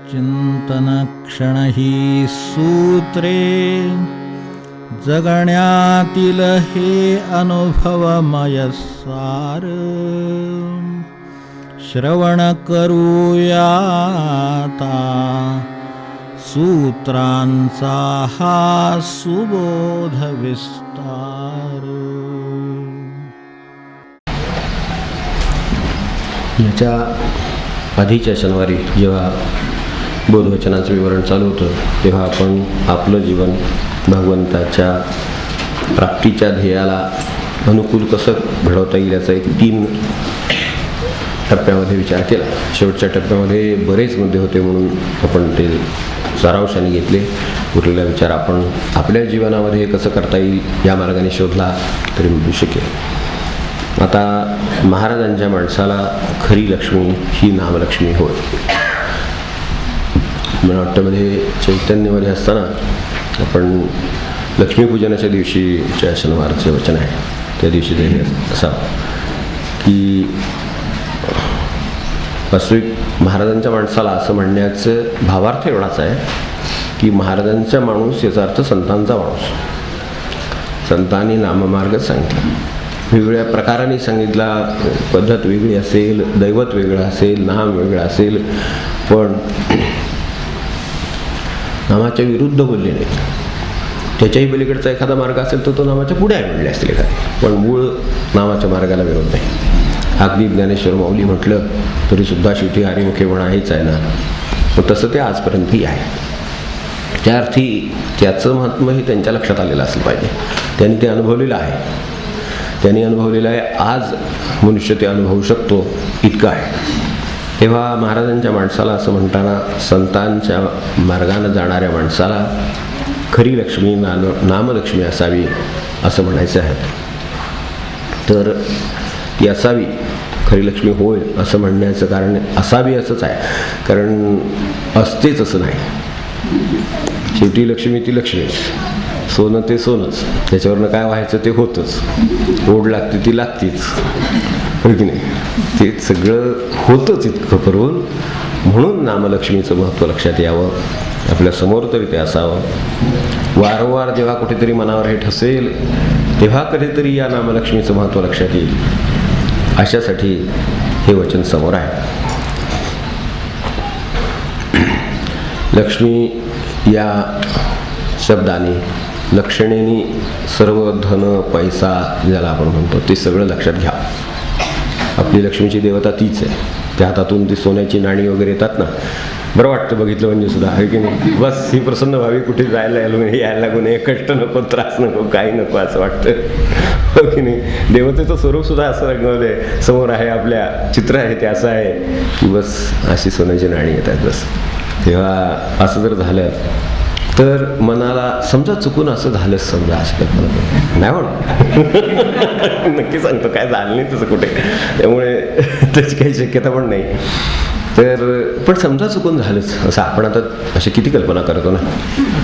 चिंतनक्षण ही सूत्रे जगण्यातील हे अनुभवमय सार. श्रवण करूयाता सूत्रांचा हा सुबोध विस्तार. याच्या आधीच्या शनिवारी जेव्हा बोधवचनाचं विवरण चालू होतं. तेव्हा आपण आपलं जीवन भगवंताच्या प्राप्तीच्या ध्येयाला अनुकूल कसं घडवता येईल याचा एक तीन टप्प्यामध्ये विचार केला. शेवटच्या टप्प्यामध्ये बरेच मुद्दे होते म्हणून आपण ते सारांशाने घेतले. उरलेला विचार आपण आपल्या जीवनामध्ये कसं करता येईल या मार्गाने शोधला तरी मिळू शकेल. आता महाराजांच्या माणसाला खरी लक्ष्मी ही नामलक्ष्मी होय. मला वाटतं म्हणजे मध्ये चैतन्यमध्ये असताना आपण लक्ष्मीपूजनाच्या दिवशीच्या शनिवारचं वचन आहे त्या दिवशी ते हे की वास्तविक महाराजांच्या माणसाला असं म्हणण्याचं भावार्थ एवढाच आहे की महाराजांचा माणूस याचा अर्थ संतांचा माणूस. संतांनी नाममार्ग सांगितला. वेगवेगळ्या प्रकाराने सांगितला पद्धत वेगळी असेल दैवत वेगळं असेल नाम वेगळं असेल पण नामाच्या विरुद्ध बोलले नाही त्याच्याही पलीकडचा एखादा मार्ग असेल तर तो नामाच्या पुढे आहे म्हणले असतील एखादे. पण मूळ नामाच्या मार्गाला विरोध नाही. अगदी ज्ञानेश्वर माऊली म्हटलं तरी सुद्धा शेवटी हरिमुखे म्हणा हेच आहे ना. पण तसं ते आजपर्यंतही आहे. त्या अर्थी त्याचं महात्मही त्यांच्या लक्षात आलेलं असलं पाहिजे. त्यांनी ते अनुभवलेलं आहे. त्यांनी अनुभवलेलं आहे आज मनुष्य ते अनुभवू शकतो इतकं आहे. तेव्हा महाराजांच्या माणसाला असं म्हणताना संतांच्या मार्गानं जाणाऱ्या माणसाला खरी लक्ष्मी नाम नामलक्ष्मी असावी असं म्हणायचं आहे. तर ती असावी खरी लक्ष्मी होय असं म्हणण्याचं कारण असावी असंच आहे. कारण असतेच असं नाही. शेवटी लक्ष्मी ती लक्ष्मीच. सोनं ते सोनंच. त्याच्यावरनं काय व्हायचं ते होतंच. ओढ लागते ती लागतीच. होय की नाही? ते सगळं होतंच इतकं करून म्हणून नामलक्ष्मीचं महत्त्व लक्षात यावं. आपल्यासमोर तरी ते असावं. वारंवार जेव्हा कुठेतरी मनावर हे ठसेल तेव्हा कधीतरी या नामलक्ष्मीचं महत्त्व लक्षात येईल. अशासाठी हे वचन समोर आहे. लक्ष्मी या शब्दाने लक्षणेने सर्व धन पैसा ज्याला आपण म्हणतो ते सगळं लक्षात घ्या. आपली लक्ष्मीची देवता तीच आहे. त्या हातातून ती सोन्याची नाणी वगैरे येतात ना बरं वाटतं बघितलं म्हणजे सुद्धा आहे की नाही? बस ही प्रसन्न व्हावी कुठे जायला यायला नाही यायला लागू नये कष्ट नको त्रास नको काही नको असं वाटतं. हो की नाही? देवतेचं स्वरूप सुद्धा असं रंगवलं समोर आहे आपल्या चित्र आहे ते असं आहे. की बस अशी सोन्याची नाणी येतात बस. तेव्हा असं जर झालं तर मनाला समजा चुकून असं झालंच समजा अशी कल्पना नाही म्हणून नक्की सांगतो काय झालं नाही तसं कुठे. त्यामुळे त्याची काही शक्यता पण नाही. तर पण समजा चुकून झालंच. असं आपण आता अशी किती कल्पना करतो ना.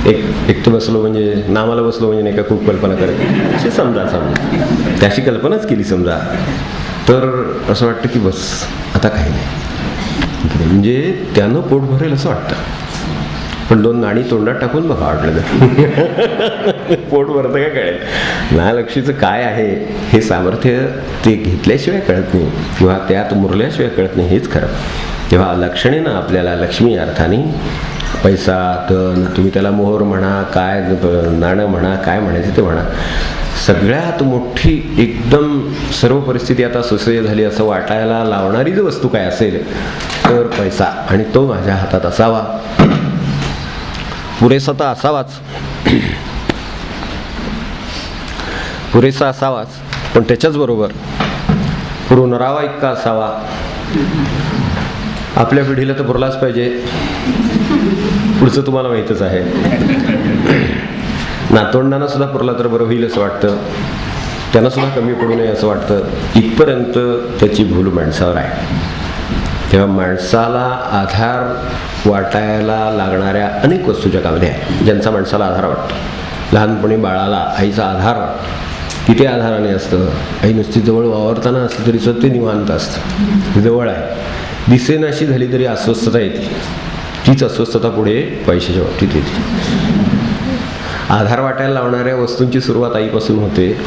एक एकटं बसलो म्हणजे नामाला बसलो म्हणजे नाही का खूप कल्पना करत. अशी समजा समजा. त्याची कल्पनाच केली समजा. तर असं वाटतं की बस आता काही नाही. म्हणजे त्यानं पोट भरेल असं वाटतं. पण दोन नाणी तोंडात टाकून बघा वाटलं तर. पोट भरतं काय कळेल. नालक्षीचं काय आहे हे सामर्थ्य ते घेतल्याशिवाय कळत नाही किंवा त्यात मुरल्याशिवाय कळत नाही हेच खरं. तेव्हा लक्षणेनं आपल्याला लक्ष्मी अर्थाने पैसा धन तुम्ही त्याला मोहर म्हणा काय नाणं म्हणा काय म्हणायचं ते म्हणा. सगळ्यात मोठी एकदम सर्व परिस्थिती आता सुसह्य झाली असं वाटायला लावणारी जी वस्तू काय असेल तर पैसा. आणि तो माझ्या हातात असावा. पुरेसा तर असावाच. पुरेसा असावाच पण त्याच्याच बरोबर पुरवणारावा इतका असावा. आपल्या पिढीला तर पुरलाच पाहिजे. पुढचं तुम्हाला माहीतच आहे. नातोंडांना सुद्धा पुरला तर बरं होईल असं वाटतं. त्यांना सुद्धा कमी पडू नये असं वाटतं. इथपर्यंत त्याची भूल माणसावर आहे. तेव्हा माणसाला आधार वाटायला लागणाऱ्या अनेक वस्तू जगामध्ये आहे ज्यांचा माणसाला आधार वाटतो. लहानपणी बाळाला आईचा आधार किती आधाराने असतं? आई नुसती जवळ वावरताना असलं तरी सुद्धा ते निवांत असतं. जवळ आहे. दिसेनाशी झाली तरी अस्वस्थता येते. तीच अस्वस्थता पुढे पैशाच्या बाबतीत येते. आधार वाटायला लावणाऱ्या वस्तूंची सुरुवात आईपासून होते.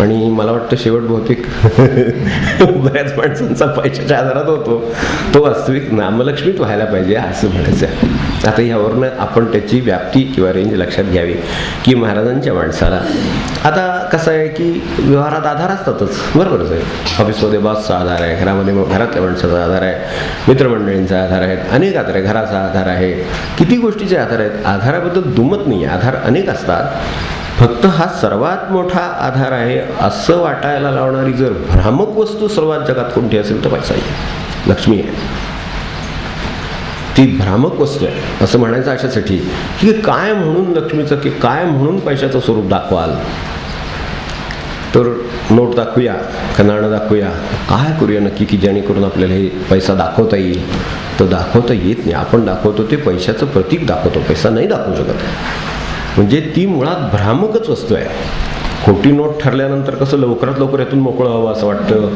आणि मला वाटतं शेवट बहुतेक बऱ्याच माणसांचा पैशाच्या आधारात होतो. तो वास्तविक नामलक्ष्मीत व्हायला पाहिजे असं म्हणायचं आहे. आता ह्यावरनं आपण त्याची व्याप्ती किंवा रेंज लक्षात घ्यावी की महाराजांच्या माणसाला. आता कसं आहे की व्यवहारात आधार असतातच. बरोबरच आहे. ऑफिसमध्ये बॉसचा आधार आहे घरामध्ये घरातल्या माणसाचा आधार आहे मित्रमंडळींचा आधार आहे अनेक आधार आहे घराचा आधार आहे. किती गोष्टीचे आधार आहेत? आधाराबद्दल दुमत नाही. आहे आधार अनेक असतात. फक्त हा सर्वात मोठा आधार आहे असं वाटायला लावणारी जर भ्रामक वस्तू सर्वात जगात कोणती असेल तर पैसा आहे लक्ष्मी आहे. ती भ्रामक वस्तू आहे. असं म्हणायचं अशासाठी की काय म्हणून लक्ष्मीचं की काय म्हणून पैशाचं स्वरूप दाखवाल? तर नोट दाखवूया का नाणं दाखवूया. काय करूया नक्की की जेणेकरून आपल्याला हे पैसा दाखवता येईल? तर दाखवता येत नाही. आपण दाखवतो ते पैशाचं प्रतीक दाखवतो. पैसा नाही दाखवू शकत. म्हणजे ती मुळात भ्रामकच वस्तू आहे. खोटी नोट ठरल्यानंतर कसं लवकरात लवकर यातून मोकळं हवं असं वाटतं?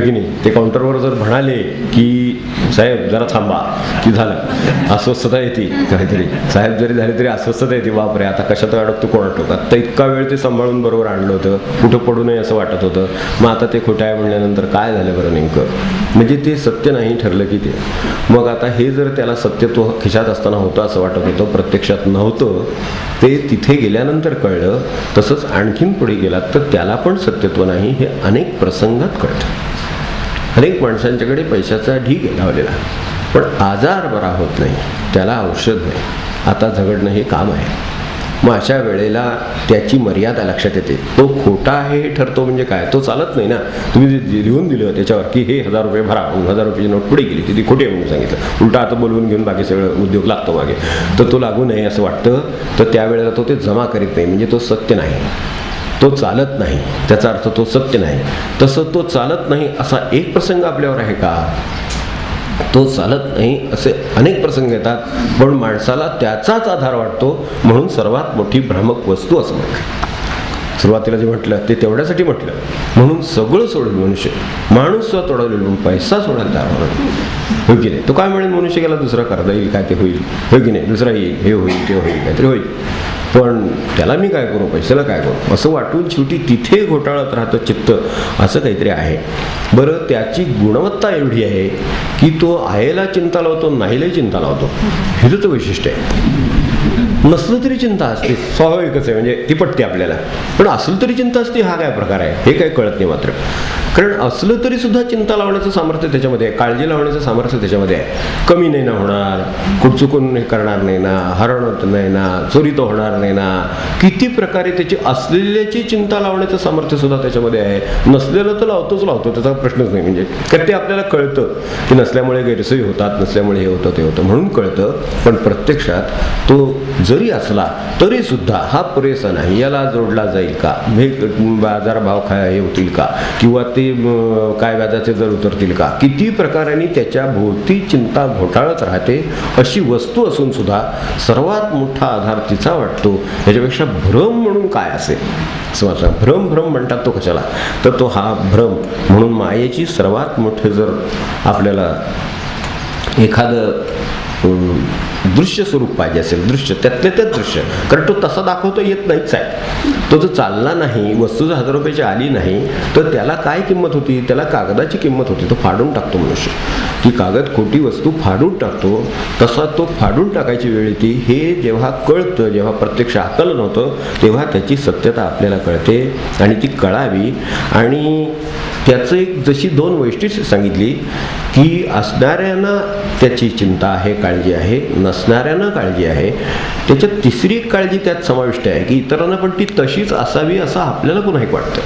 की नाही? ते काउंटरवर जर म्हणाले की साहेब जरा थांबा की झालं? अस्वस्थता येते. काहीतरी. साहेब जरी झाले तरी अस्वस्थता येते. बापरे आता कशात अडकतो कोण अडकतो आता इतका वेळ ते सांभाळून बरोबर आणलं होतं. कुठं पडू नये असं वाटत होतं. मग आता ते खोटं आहे म्हणल्यानंतर काय झालं बरं नेमकं? म्हणजे ते सत्य नाही ठरलं की ते. मग आता हे जर त्याला सत्यत्व खिशात असताना होतं असं वाटत होतं प्रत्यक्षात नव्हतं ते तिथे गेल्यानंतर कळलं. तसंच आणखीन पुढे गेलात तर त्याला पण सत्यत्व नाही हे अनेक प्रसंगात कळतं. अनेक माणसांच्याकडे पैशाचा ढीग लावलेला. पण आजार बरा होत नाही त्याला औषध नाही. आता झगडणं हे काम आहे. मग अशा वेळेला त्याची मर्यादा लक्षात येते. तो खोटा आहे हे ठरतो म्हणजे काय? तो चालत नाही ना. तुम्ही जे लिहून दिलं त्याच्यावर की हे हजार रुपये भरा हजार रुपयाची नोट पुढे गेली ती खोटी म्हणून सांगितलं. उलटा आता बोलवून घेऊन बाकी सगळं उद्योग लागतो मागे. तर तो लागू नये असं वाटतं तर त्यावेळेला तो ते जमा करीत नाही. म्हणजे तो सत्य नाही. तो चालत नाही. त्याचा अर्थ तो सत्य नाही. तसं तो चालत नाही असा एक प्रसंग आपल्यावर आहे का? तो चालत नाही असे अनेक प्रसंग येतात. पण माणसाला त्याचाच आधार वाटतो. म्हणून सर्वात मोठी भ्रामक वस्तू असं म्हटलं सुरुवातीला जे म्हटलं ते तेवढ्यासाठी म्हटलं. म्हणून सगळं सोडेल मनुष्य. माणूस सुद्धा तोडवलेल म्हणून पैसा सोडायला तयार होणार हो की नाही? तो काय म्हणेल? मनुष्य गेला दुसरा करता येईल काय ते होईल? हो की नाही? दुसरा येईल हे होईल ते होईल काहीतरी होईल. पण त्याला मी काय करू? पैशाला काय करू? असं वाटून शेवटी तिथे घोटाळत राहतं चित्त. असं काहीतरी आहे. बरं त्याची गुणवत्ता एवढी आहे की तो आहेला चिंता लावतो नाहीलाही चिंता लावतो. हे तर वैशिष्ट्य आहे. नसलं तरी चिंता असते. स्वाभाविकच आहे. म्हणजे ती पटते आपल्याला. पण असलं तरी चिंता असते. हा काय प्रकार आहे? हे काही कळत नाही मात्र. कारण असलं तरी सुद्धा चिंता लावण्याचं सामर्थ्य त्याच्यामध्ये आहे. काळजी लावण्याचं सामर्थ्य त्याच्यामध्ये आहे. कमी नाही ना होणार कुठ चुकून हे करणार नाही ना हरणत नाही ना चोरी तर होणार नाही ना. किती प्रकारे त्याची असलेल्याची चिंता लावण्याचं सामर्थ्य सुद्धा त्याच्यामध्ये आहे. नसलेलं तर लावतोच लावतो त्याचा प्रश्नच नाही. म्हणजे कारण ते आपल्याला कळतं की नसल्यामुळे गैरसोयी होतात नसल्यामुळे हे होतं ते होतं म्हणून कळतं. पण प्रत्यक्षात तो जरी असला तरी सुद्धा हा पुरेसा नाही. याला जोडला जाईल का? हे बाजारभाव काय हे होतील का? किंवा ते ते काय व्याजाचे दर उतरतील का? किती प्रकाराने त्याच्या भोवती चिंता घोटाळत राहते अशी वस्तू असून सुद्धा सर्वात मोठा आधार तिचा वाटतो. याच्यापेक्षा भ्रम म्हणून काय असेल? समजा भ्रम भ्रम म्हणतात तो कशाला? तर तो हा भ्रम. म्हणून मायेची सर्वात मोठे जर आपल्याला एखादं दृश्य स्वरूप पाहिजे असेल दृश्य त्यातले त्यात दृश्य. कारण तो तसा दाखवता येत नाहीच आहे. तो जर चालला नाही वस्तू जर हजार रुपयाची आली नाही तर त्याला काय किंमत होती? त्याला कागदाची किंमत होती. तो फाडून टाकतो मनुष्य. ती कागद खोटी वस्तू फाडून टाकतो. तसा तो फाडून टाकायची वेळ येते. हे जेव्हा कळतं जेव्हा प्रत्यक्ष आकलन होतं तेव्हा त्याची सत्यता आपल्याला कळते आणि ती कळावी. आणि त्याचं एक जशी दोन वैशिष्ट्य सांगितली की असणाऱ्यांना त्याची चिंता आहे काळजी आहे नसणाऱ्यांना काळजी आहे. त्याच्यात तिसरी एक काळजी त्यात समाविष्ट आहे की इतरांना पण ती तशीच असावी असं आपल्याला पुन्हा एक वाटतं.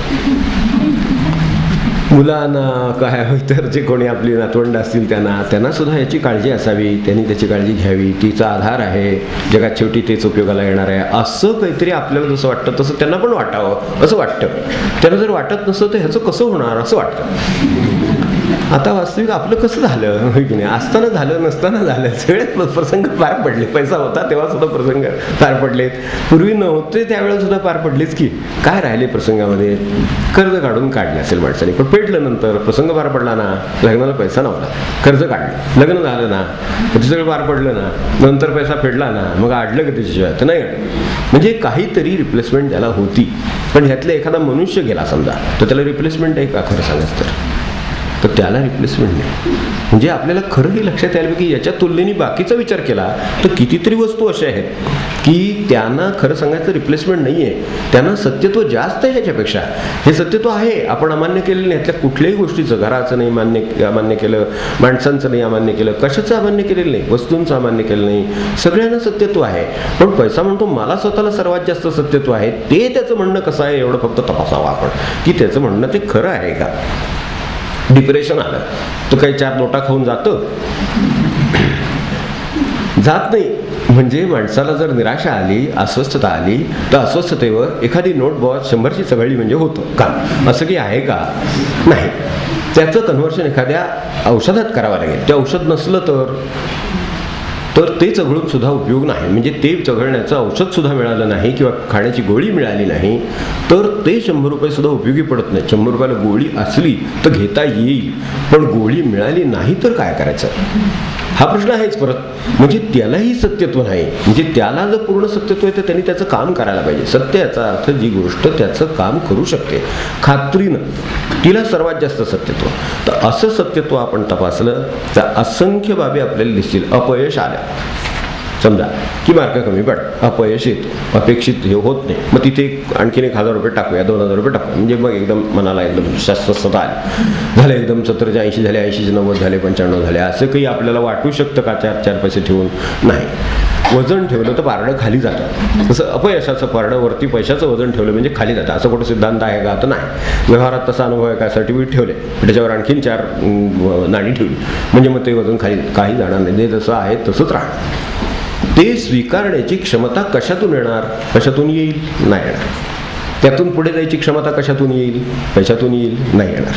मुलांना काय इतर जे कोणी आपली नातवंड असतील त्यांना त्यांना सुद्धा याची काळजी असावी त्यांनी त्याची काळजी घ्यावी तिचा आधार आहे जगात शेवटी तेच उपयोगाला येणार आहे असं काहीतरी आपल्याला जसं वाटतं तसं त्यांना पण वाटावं असं वाटतं. त्यांना जर वाटत नसतं तर ह्याचं कसं होणार असं वाटतं. आता वास्तविक आपलं कसं झालं? होय की नाही? असताना झालं नसताना झालं. सगळे प्रसंग पार पडले. पैसा होता तेव्हा सुद्धा प्रसंग पार पडलेत. पूर्वी नव्हते त्यावेळेला सुद्धा पार पडलेच की. काय राहिले प्रसंगामध्ये? कर्ज काढून काढले असेल माणसाने. पण पेटलं नंतर प्रसंग पार पडला ना लग्नाला पैसा नव्हता. कर्ज काढलं. लग्न झालं ना ते सगळं पार पडलं ना नंतर पैसा फेडला ना मग आडलं का त्याच्याशिवाय? तर नाही म्हणजे काहीतरी रिप्लेसमेंट त्याला होती. पण ह्यातलं एखादा मनुष्य गेला समजा. तर त्याला रिप्लेसमेंट आहे का? खरं सांगायचं तर. तर त्याला रिप्लेसमेंट नाही म्हणजे आपल्याला खरं हे लक्षात यायला की याच्या तुलनेने बाकीचा विचार केला तर कितीतरी वस्तू अशा आहेत की त्यांना खरं सांगायचं रिप्लेसमेंट नाही आहे त्यांना सत्यत्व जास्त आहे ह्याच्यापेक्षा. हे सत्यत्व आहे आपण अमान्य केलेलं नाही. यातल्या कुठल्याही गोष्टीचं घराचं नाही मान्य अमान्य केलं माणसांचं नाही अमान्य केलं कशाचं अमान्य केलेलं नाही वस्तूंचं अमान्य केलं नाही. सगळ्यांना सत्यत्व आहे. पण पैसा म्हणतो मला स्वतःला सर्वात जास्त सत्यत्व आहे. ते त्याचं म्हणणं कसं आहे एवढं फक्त तपासावं आपण. की त्याचं म्हणणं ते खरं आहे का? डिप्रेशन आलं. तर काही चार नोटा खाऊन जातं? जात नाही. म्हणजे माणसाला जर निराशा आली अस्वस्थता आली तर अस्वस्थतेवर एखादी नोट बॉस शंभरची चघळली म्हणजे होतं. का? असं की आहे का? नाही. त्याचं कन्व्हर्शन एखाद्या औषधात करावं लागेल. ते औषध नसलं तर? तर ते चघळून सुद्धा उपयोग नाही. म्हणजे ते चघळण्याचं औषधसुद्धा मिळालं नाही किंवा खाण्याची गोळी मिळाली नाही तर ते शंभर रुपये सुद्धा उपयोगी पडत नाही. शंभर रुपयाला गोळी असली तर घेता येईल. पण गोळी मिळाली नाही तर काय करायचं? हा प्रश्न आहेच परत. म्हणजे त्यालाही सत्यत्व नाही. म्हणजे त्याला जर पूर्ण सत्यत्व आहे तर त्यांनी त्याचं काम करायला पाहिजे. सत्य याचा अर्थ जी गोष्ट त्याचं काम करू शकते. खात्रीनं तिला सर्वात जास्त सत्यत्व. तर असं सत्यत्व आपण तपासलं तर असंख्य बाबी आपल्याला दिसतील. अपयश आल्या समजा की मार्क कमी पड अपयश येतो अपेक्षित हे होत नाही. मग तिथे आणखीन एक हजार रुपये टाकूया दोन हजार रुपये टाकूया. म्हणजे मग एकदम मनाला एकदम स्वस्तता आली. झाले एकदम सत्तरचे ऐंशी झाले ऐंशीचे नव्वद झाले पंच्याण्णव झाले असं काही आपल्याला वाटू शकतं का चार चार पैसे ठेवून? नाही. वजन ठेवलं तर पारडं खाली जातं. तसं अपयशाचं पारडं वरती पैशाचं वजन ठेवलं म्हणजे खाली जातं. असं कुठं सिद्धांत आहे का? तर नाही. व्यवहारात तसा अनुभव आहे का? सर्टिफिकेट ठेवले त्याच्यावर आणखीन चार नाणी ठेवली. म्हणजे मग ते वजन खाली काही जाणार नाही. जे जसं आहे तसंच राहणार. ते स्वीकारण्याची क्षमता कशातून येणार? कशातून येईल? नाही येणार. त्यातून पुढे जायची क्षमता कशातून येईल? पैशातून येईल? नाही येणार.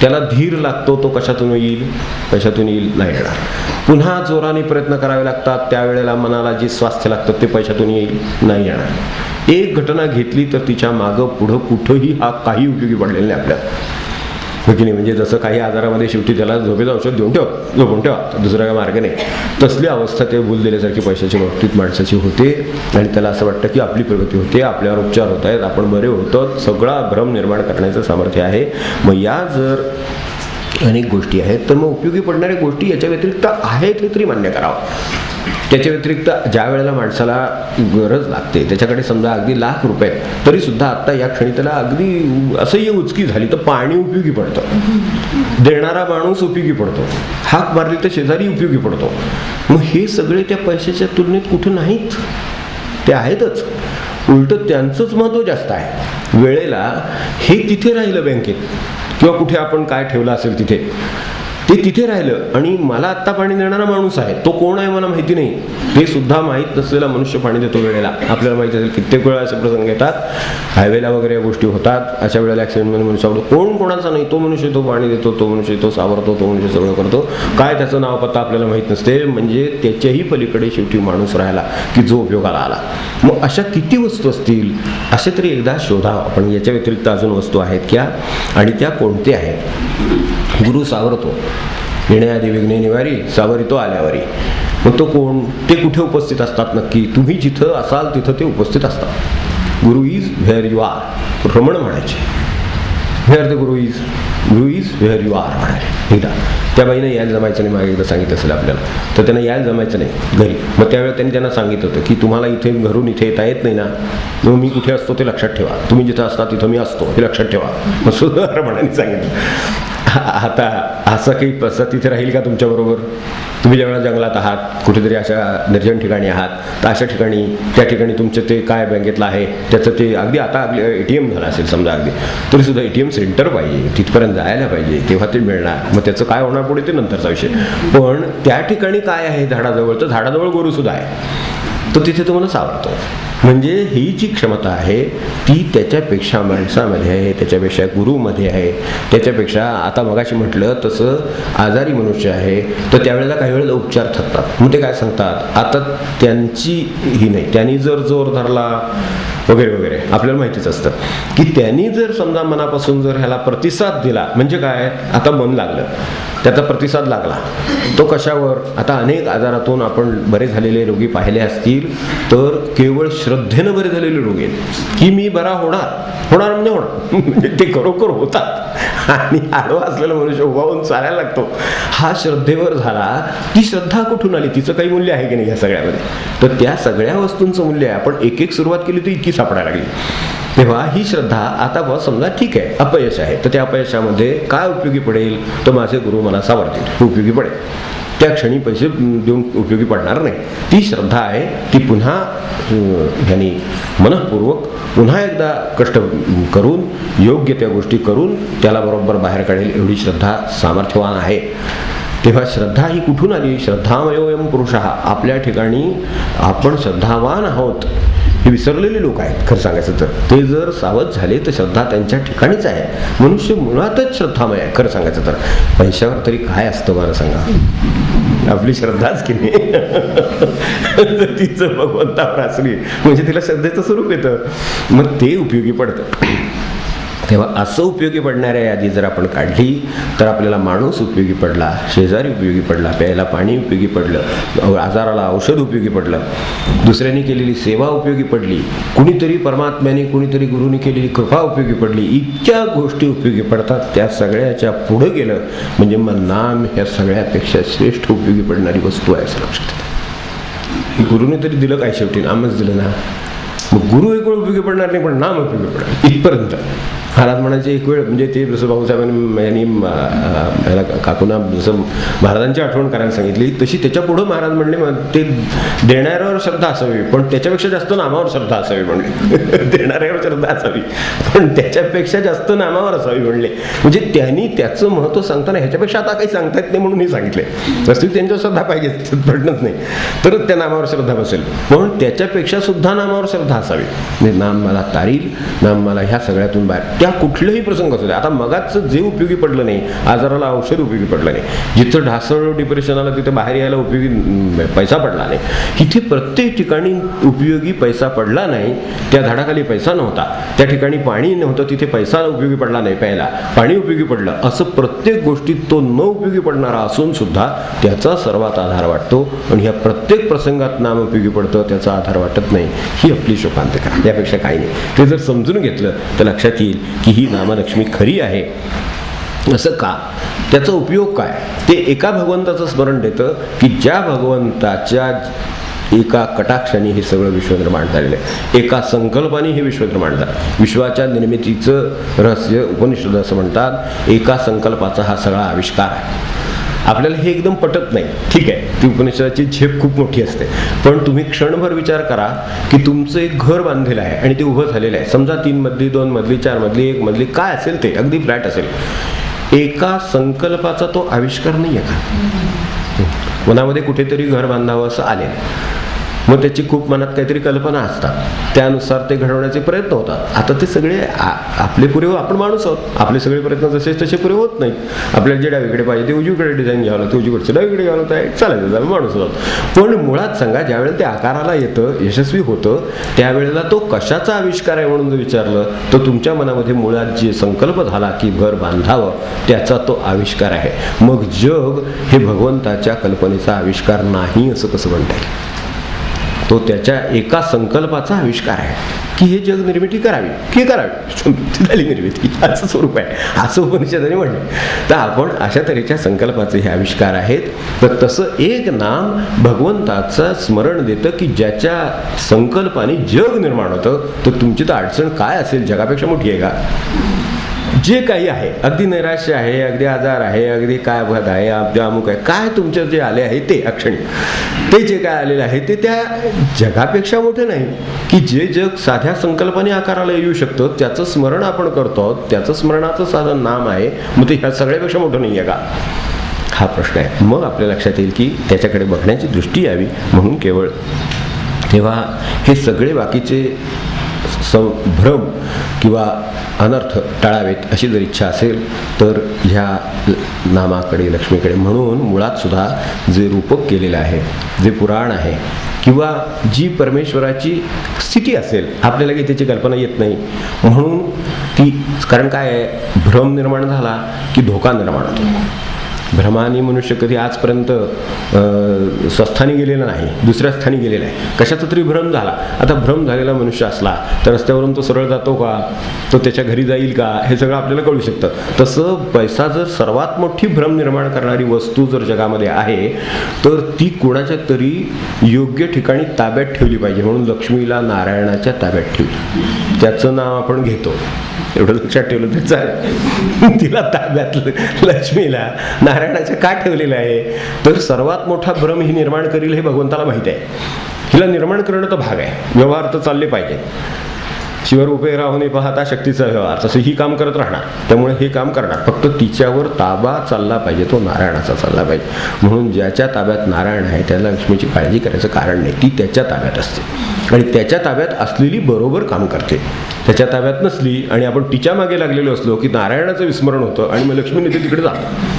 त्याला धीर लागतो तो कशातून येईल? पैशातून येईल? नाही येणार. पुन्हा जोराने प्रयत्न करावे लागतात. त्यावेळेला मनाला जे स्वास्थ्य लागतं ते पैशातून येईल? नाही येणार. एक घटना घेतली तर तिच्या मागं पुढं कुठंही हा काही उपयोगी पडलेला नाही आपल्याला. हो की नाही? म्हणजे जसं काही आजारामध्ये शेवटी त्याला झोपेचं औषध देऊन ठेव झोपून ठेवा. दुसरा काय मार्ग नाही. तसली अवस्था ते भूल दिल्यासारखी पैशाच्या बाबतीत माणसाची होते. आणि त्याला असं वाटतं की आपली प्रगती होते आपल्यावर उपचार होत आहेत आपण बरे होतो. सगळा भ्रम निर्माण करण्याचं सामर्थ्य आहे. मग या जर अनेक गोष्टी आहेत. तर मग उपयोगी पडणाऱ्या गोष्टी याच्या व्यतिरिक्त आहेत हे तरी मान्य करावं. त्याच्या व्यतिरिक्त ज्या वेळेला माणसाला गरज लागते त्याच्याकडे समजा अगदी लाख रुपये तरी सुद्धा आत्ता या क्षणी त्याला अगदी असह्य उचकी झाली तर पाणी उपयोगी पडतं. देणारा माणूस उपयोगी पडतो. हाक मारली तर शेजारी उपयोगी पडतो. मग हे सगळे त्या पैशाच्या तुलनेत कुठं नाहीत? ते आहेतच. उलट त्यांचंच महत्त्व जास्त आहे. वेळेला हे तिथे राहिलं बँकेत. किंवा कुठे आपण काय ठेवलं असेल तिथे. ते तिथे राहिलं आणि मला आत्ता पाणी देणारा माणूस आहे तो कोण आहे मला माहिती नाही. ते सुद्धा माहीत नसलेला मनुष्य पाणी देतो वेळेला. आपल्याला माहिती असेल कित्येक वेळा असे प्रसंग येतात. हायवेला वगैरे या गोष्टी होतात. अशा वेळेला ॲक्सिडेंटमध्ये मनुष्य आवडतो कोण कोणाचा नाही तो मनुष्य तो पाणी देतो तो मनुष्य तो सावरतो तो मनुष्य सगळं करतो. काय त्याचं नाव पत्ता आपल्याला माहीत नसते. म्हणजे त्याच्याही पलीकडे शेवटी माणूस राहिला की जो उपयोगाला आला. मग अशा किती वस्तू असतील? असे तरी एकदा शोधा. आपण याच्या व्यतिरिक्त अजून वस्तू आहेत क्या? आणि त्या कोणत्या आहेत? गुरु सावरतो. येण्याआधी विघ्ने निवारी सावरितो आल्यावरी. मग तो कोण? ते कुठे उपस्थित असतात नक्की? तुम्ही जिथं असाल तिथं ते उपस्थित असतात. Guru is where you are Raman म्हणायचे. Where the guru is guru is where you are म्हणाले. एकदा त्या बाईनं यायला जमायचं नाही. मागे एकदा सांगितलं असेल आपल्याला. तर त्यांना यायला जमायचं नाही. घरी. मग त्यावेळेला त्यांनी त्यांना सांगितलं होतं की तुम्हाला इथे घरून इथे येता येत नाही ना. मग मी कुठे असतो ते लक्षात ठेवा. तुम्ही जिथं असता तिथं मी असतो हे लक्षात ठेवा. मग सुद्धा म्हणाने सांगितलं. आता असं काही प्रसाद तिथे राहील का तुमच्याबरोबर तुम्ही ज्यावेळेला जंगलात आहात कुठेतरी अशा निर्जन ठिकाणी आहात तर अशा ठिकाणी त्या ठिकाणी तुमचं ते काय बँकेतलं आहे त्याचं ते अगदी आता आपलं ए टी एम झालं असेल समजा अगदी तरी सुद्धा ए टी एम सेंटर पाहिजे तिथपर्यंत जायला पाहिजे तेव्हा ते मिळणार. मग त्याचं काय होणार पुढे ते नंतरचा विषय. पण त्या ठिकाणी काय आहे झाडाजवळ? तर झाडाजवळ गोरूसुद्धा आहे. तो तिथे तुम्हाला सावरतो. म्हणजे ही जी क्षमता आहे ती त्याच्यापेक्षा माणसामध्ये आहे त्याच्यापेक्षा गुरुमध्ये आहे. त्याच्यापेक्षा आता मगाशी म्हटलं तसं आजारी मनुष्य आहे तर त्यावेळेला काही वेळेला उपचार थकतात मग ते काय सांगतात? आता त्यांची ही नाही. त्यांनी जर जोर धरला वगैरे वगैरे आपल्याला माहितीच असतं. की त्यांनी जर समजा मनापासून जर ह्याला प्रतिसाद दिला म्हणजे काय? आता मन लागलं. त्याचा प्रतिसाद लागला. तो कशावर? आता अनेक आजारातून आपण बरे झालेले रोगी पाहिले असतील तर केवळ श्रद्धेनं बरे झालेले रोगी आहेत. की मी बरा होणार? होणार म्हणजे होणार. म्हणजे ते खरोखर होतात. आणि आडवा असलेला मनुष्य उभावून चालायला लागतो. हा श्रद्धेवर झाला ती श्रद्धा कुठून आली? तिचं काही मूल्य आहे की नाही या सगळ्यामध्ये? तर त्या सगळ्या वस्तूंचं मूल्य आहे. आपण एक एक सुरुवात केली तर इतकी सापडायला लागली. तेव्हा ही श्रद्धा आता बस समजा ठीक आहे अपयश आहे. तर त्या अपयशामध्ये काय उपयोगी पडेल? तर माझे गुरु मला सावरतील उपयोगी पडेल. त्या क्षणी पैसे देऊन उपयोगी पडणार नाही. ती श्रद्धा आहे ती पुन्हा ह्यानी मनपूर्वक मनःपूर्वक पुन्हा एकदा कष्ट करून योग्य त्या गोष्टी करून त्याला बरोबर बाहेर काढेल एवढी श्रद्धा सामर्थ्यवान आहे. तेव्हा श्रद्धा ही कुठून आली? श्रद्धामयोयम पुरुष. आपल्या ठिकाणी आपण श्रद्धावान आहोत. हे विसरलेले लोक आहेत खरं सांगायचं तर. ते जर सावध झाले तर श्रद्धा त्यांच्या ठिकाणीच आहे. मनुष्य मुळातच श्रद्धामय आहे खरं सांगायचं तर. पैशावर तरी काय असतं मला सांगा? आपली श्रद्धाच की नाही? तिचं भगवंतावर असली म्हणजे तिला श्रद्धेचं स्वरूप येतं. मग ते उपयोगी पडतं. तेव्हा असं उपयोगी पडणाऱ्या यादी जर आपण काढली तर आपल्याला माणूस उपयोगी पडला शेजारी उपयोगी पडला प्यायला पाणी उपयोगी पडलं आजाराला औषध उपयोगी पडलं दुसऱ्यांनी केलेली सेवा उपयोगी पडली कुणीतरी परमात्म्याने कुणीतरी गुरुने केलेली कृपा उपयोगी पडली इतक्या गोष्टी उपयोगी पडतात त्या सगळ्याच्या पुढं गेलं म्हणजे मग नाम ह्या सगळ्यापेक्षा श्रेष्ठ उपयोगी पडणारी वस्तू आहे असं लक्षात गुरुने तरी दिलं काय शेवटी? नामच दिलं ना. मग गुरु एक उपयोगी पडणार नाही पण नाम उपयोगी पडणार. इथपर्यंत. महाराज म्हणायचे एक वेळ म्हणजे ते जसं भाऊसाहेबांनी यांनी काकूना जसं महाराजांची आठवण करायला सांगितली तशी त्याच्या पुढं महाराज म्हणले मग ते देणाऱ्यावर श्रद्धा असावी पण त्याच्यापेक्षा जास्त नामावर श्रद्धा असावी म्हणले. देणाऱ्यावर श्रद्धा असावी पण त्याच्यापेक्षा जास्त नामावर असावी म्हणले. म्हणजे त्यांनी त्याचं महत्त्व सांगताना ह्याच्यापेक्षा आता काही सांगता येत नाही म्हणून हे सांगितले. वास्तविक त्यांच्यावर श्रद्धा पाहिजे पडणंच नाही. तरच त्या नामावर श्रद्धा बसेल. म्हणून त्याच्यापेक्षा सुद्धा नामावर श्रद्धा असावी. म्हणजे नाम मला तारील नाम मला ह्या सगळ्यातून बाहेर. त्या कुठलंही प्रसंग असू दे. आता मगाच जे उपयोगी पडलं नाही आजाराला औषध उपयोगी पडलं नाही. जिथं ढासळ डिप्रेशन आलं तिथं बाहेर यायला उपयोगी पैसा पडला नाही. इथे प्रत्येक ठिकाणी उपयोगी पैसा पडला नाही त्या झाडाखाली पैसा नव्हता. त्या ठिकाणी पाणी नव्हतं तिथे पैसा उपयोगी पडला नाही प्यायला. पाणी उपयोगी पडलं. असं प्रत्येक गोष्टीत तो न उपयोगी पडणारा असून सुद्धा त्याचा सर्वात आधार वाटतो आणि ह्या प्रत्येक प्रसंगात नाम उपयोगी पडतं त्याचा आधार वाटत नाही. ही आपली शोकांतिका त्यापेक्षा काही नाही. ते जर समजून घेतलं तर लक्षात येईल की ही नामलक्ष्मी खरी आहे. असं का? त्याचा उपयोग काय? ते एका भगवंताचं स्मरण देतं की ज्या भगवंताच्या एका कटाक्षाने हे सगळं विश्व निर्माण झालेलं आहे. एका संकल्पाने हे विश्व निर्माण झालं. विश्वाच्या निर्मितीचं रहस्य उपनिषद असं म्हणतात एका संकल्पाचा हा सगळा आविष्कार आहे. आपल्याला हे एकदम पटत नाही. ठीक आहे ती उपनिषदाची झेप खूप मोठी असते. पण तुम्ही क्षणभर विचार करा की तुमचं एक घर बांधलेलं आहे आणि ते उभं झालेलं आहे. समजा तीन मधली दोन मधली चार मधली एक मधली काय असेल ते? अगदी फ्लॅट असेल. एका संकल्पाचा तो आविष्कार नाही आहे का? मनामध्ये कुठेतरी घर बांधावं असं आले मग त्याची खूप मनात काहीतरी कल्पना असतात. त्यानुसार ते घडवण्याचे प्रयत्न होतात. आता ते सगळे आ- आपले पुरे आपण माणूस आहोत. आपले सगळे प्रयत्न जसे तसे पुरे होत नाहीत. आपल्याला जे डावीकडे पाहिजे ते उजवीकडे डिझाईन घ्यावं लागतं. उजवीकडचं डावीकडे घ्यावं लागतं. आहे चालायचं आम्ही माणूस आहोत. पण मुळात सांगा ज्यावेळेला ते आकाराला येतं यशस्वी होतं त्यावेळेला तो कशाचा आविष्कार आहे म्हणून जर विचारलं तर तुमच्या मनामध्ये मुळात जे संकल्प झाला की घर बांधावं त्याचा तो आविष्कार आहे. मग जग हे भगवंताच्या कल्पनेचा आविष्कार नाही असं कसं म्हणता येईल? तो त्याच्या एका संकल्पाचा आविष्कार आहे. की हे जग निर्मिती करावी की करावी? झाली निर्मिती. असं स्वरूप आहे. असं उपनिषदाने म्हणले. तर आपण अशा तऱ्हेच्या संकल्पाचे हे आविष्कार आहेत. तर तसं एक नाम भगवंताचं स्मरण देतं की ज्याच्या संकल्पाने जग निर्माण होतं. तर तुमची तर अडचण काय असेल? जगापेक्षा मोठी आहे का? जे काही आहे. अगदी नैराश्य आहे अगदी आजार आहे अगदी काय अपघात आहे अगदी अमुक आहे. काय तुमच्या जे आले आहे ते अक्षणी. ते जे काय आलेलं आहे ते त्या जगापेक्षा मोठे नाही. की जे जग साध्या संकल्पाने आकाराला येऊ शकतं त्याचं स्मरण आपण करतो त्याचं स्मरणाचं साधन नाम आहे. मग ते ह्या सगळ्यापेक्षा मोठं नाही आहे का? हा प्रश्न आहे. मग आपल्या लक्षात येईल की त्याच्याकडे बघण्याची दृष्टी यावी म्हणून केवळ. तेव्हा हे सगळे बाकीचे संभ्रम किंवा अनर्थ टाळावेत अशी जर इच्छा असेल तर ह्या नामाकडे लक्ष्मीकडे म्हणून मुळात सुद्धा जे रूपक केलेलं आहे जे पुराण आहे किंवा जी परमेश्वराची स्थिती असेल आपल्याला काही त्याची कल्पना येत नाही. म्हणून ती कारण काय आहे? भ्रम निर्माण झाला की धोका निर्माण होतो. भ्रमाने मनुष्य कधी आजपर्यंत स्वस्थानी गेलेला नाही दुसऱ्या स्थानी गेलेला आहे. कशाचा तरी भ्रम झाला. आता भ्रम झालेला मनुष्य असला तर रस्त्यावरून तो सरळ जातो का? तो त्याच्या घरी जाईल का? हे सगळं आपल्याला कळू शकतं. तसं पैसा जर सर्वात मोठी भ्रम निर्माण करणारी वस्तू जर जगामध्ये आहे तर ती कोणाच्या तरी योग्य ठिकाणी ताब्यात ठेवली पाहिजे. म्हणून लक्ष्मीला नारायणाच्या ताब्यात ठेवली. त्याचं नाव आपण घेतो. एवढं लक्षात ठेवलं तर चालेल. तिला ताब्यात लक्ष्मीला नारायणाच्या का ठेवलेलं आहे? तर सर्वात मोठा भ्रम ही निर्माण करील हे भगवंताला माहीत आहे. हिला निर्माण करणं तर भाग आहे. व्यवहार तर चालले पाहिजे शिवर उभे राहून पाहता शक्तीचा व्यवहार. तसं ही काम करत राहणार. त्यामुळे हे काम करणार. फक्त तिच्यावर ताबा चालला पाहिजे. तो नारायणाचा चालला पाहिजे. म्हणून ज्याच्या ताब्यात नारायण आहे त्याला लक्ष्मीची काळजी करायचं कारण नाही. ती त्याच्या ताब्यात असते. आणि त्याच्या ताब्यात असलेली बरोबर काम करते. त्याच्या ताब्यात नसली आणि आपण तिच्यामागे लागलेलो असलो की नारायणाचं विस्मरण होतं आणि मग लक्ष्मी ते तिकडे जातं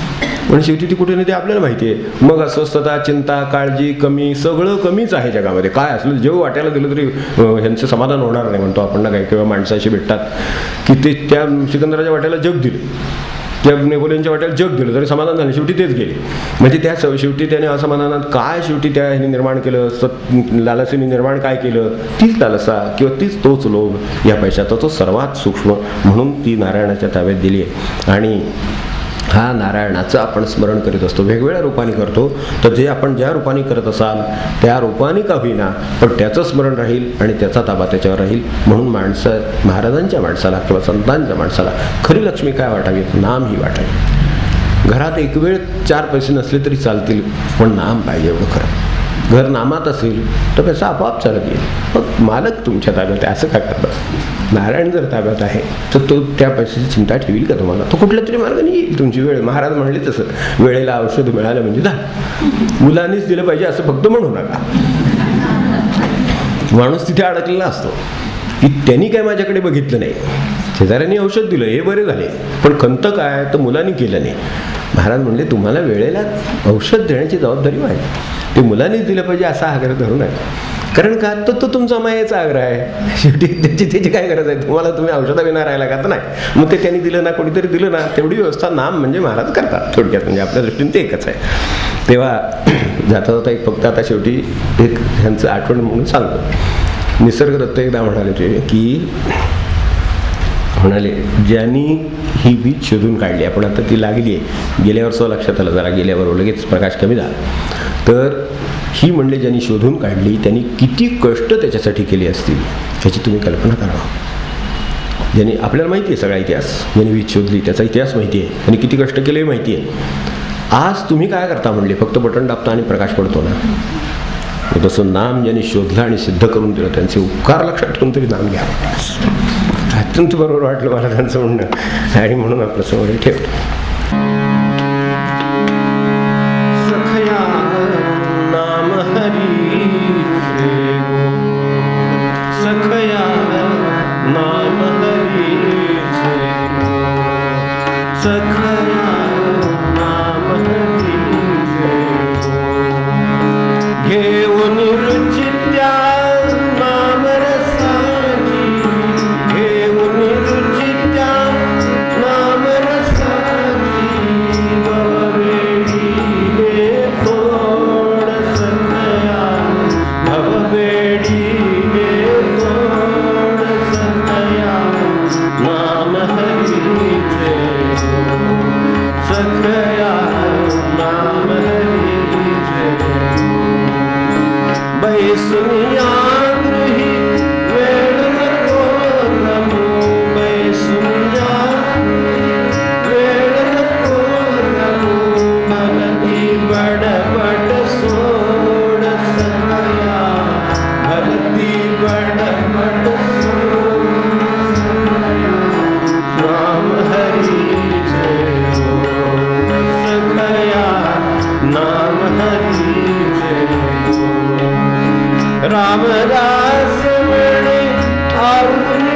पण शेवटी ती कुठे नाही ते आपल्याला माहिती आहे. मग अस्वस्थता चिंता काळजी कमी सगळं कमीच आहे जगामध्ये. काय असलं जेव्हा वाट्याला दिलं तरी ह्यांचं समाधान होणार नाही म्हणतो आपण ना काही किंवा माणसाशी भेटतात की ते त्या सिकंदराच्या वाट्याला जग दिलं. त्या नेपोलियनच्या वाट्याला जग दिलं तरी समाधान झालं. शेवटी तेच गेले. म्हणजे त्या स- शेवटी त्याने असमाधानात काय शेवटी त्या ह्याने निर्माण केलं? सत लालसेने निर्माण काय केलं? तीच लालसा किंवा तीच तोच लोभ या पैशाचा तो सर्वात सूक्ष्म म्हणून ती नारायणाच्या ताब्यात दिली आहे. आणि हा नारायणाचं आपण स्मरण करीत असतो. वेगवेगळ्या रूपाने करतो. तर जे आपण ज्या रूपाने करत असाल त्या रूपाने का होईना पण त्याचं स्मरण राहील आणि त्याचा ताबा त्याच्यावर राहील. म्हणून माणसं महाराजांच्या माणसाला किंवा संतांच्या माणसाला खरी लक्ष्मी काय वाटावी? नाम ही वाटावी. घरात एक वेळ चार पैसे नसले तरी चालतील पण नाम पाहिजे एवढं खरं. घर नामात असेल तर पैसा आपोआप चालत येईल. मग मालक तुमच्या ताब्यात असं काय करतात नारायण जर ताब्यात आहे तर तो त्या पैशाची चिंता ठेवील का तुम्हाला? तो कुठल्या तरी मार्गाने येईल तुमची वेळ. महाराज म्हणले तसं. वेळेला औषध मिळालं म्हणजे जा मुलांनीच दिलं पाहिजे असं फक्त म्हणू नका. माणूस तिथे अडकलेला असतो. की त्यांनी काय माझ्याकडे बघितलं नाही. शेजाऱ्यांनी औषध दिलं हे बरे झाले. पण खंत काय? तर मुलांनी केलं नाही. महाराज म्हणले तुम्हाला वेळेला औषध देण्याची जबाबदारी माहिती ते मुलांनीच दिलं पाहिजे असा आग्रह धरू नये कारण का? तो तो तुमचा मायाचा आग्रह आहे. शेवटी त्याची त्याची काय गरज आहे? तुम्हाला तुम्ही औषधा विना राहायला का तर नाही? मग ते त्यांनी दिलं ना कोणीतरी दिलं ना तेवढी व्यवस्था नाम म्हणजे महाराज करतात. थोडक्यात म्हणजे आपल्या दृष्टीने ते एकच आहे. तेव्हा जाता जाता एक फक्त आता शेवटी एक ह्यांचं आठवण म्हणून सांगतो. निसर्गदत्त एकदा म्हणाले ते की म्हणाले ज्यांनी ही बीज शोधून काढली आपण आता ती लागली आहे. गेल्या सो लक्षात आलं जरा गेल्यावर लगेच प्रकाश कमी झाला. तर ही म्हणले ज्यांनी शोधून काढली त्यांनी किती कष्ट त्याच्यासाठी केले असतील ह्याची तुम्ही कल्पना करा. ज्यांनी आपल्याला माहिती आहे सगळा इतिहास ज्यांनी वीज शोधली त्याचा इतिहास माहिती आहे आणि किती कष्ट केले माहिती आहे. आज तुम्ही काय करता म्हणले फक्त बटन दाबता आणि प्रकाश पडतो ना? तसं नाम ज्यांनी शोधलं आणि सिद्ध करून दिलं त्यांचे उपकार लक्षात ठेवून तरी नाम घ्या. अत्यंत बरोबर वाटलं मला त्यांचं म्हणणं. आणि म्हणून आपलं समोर हे सखया नाम हरीचे रामदास म्हणे आवडून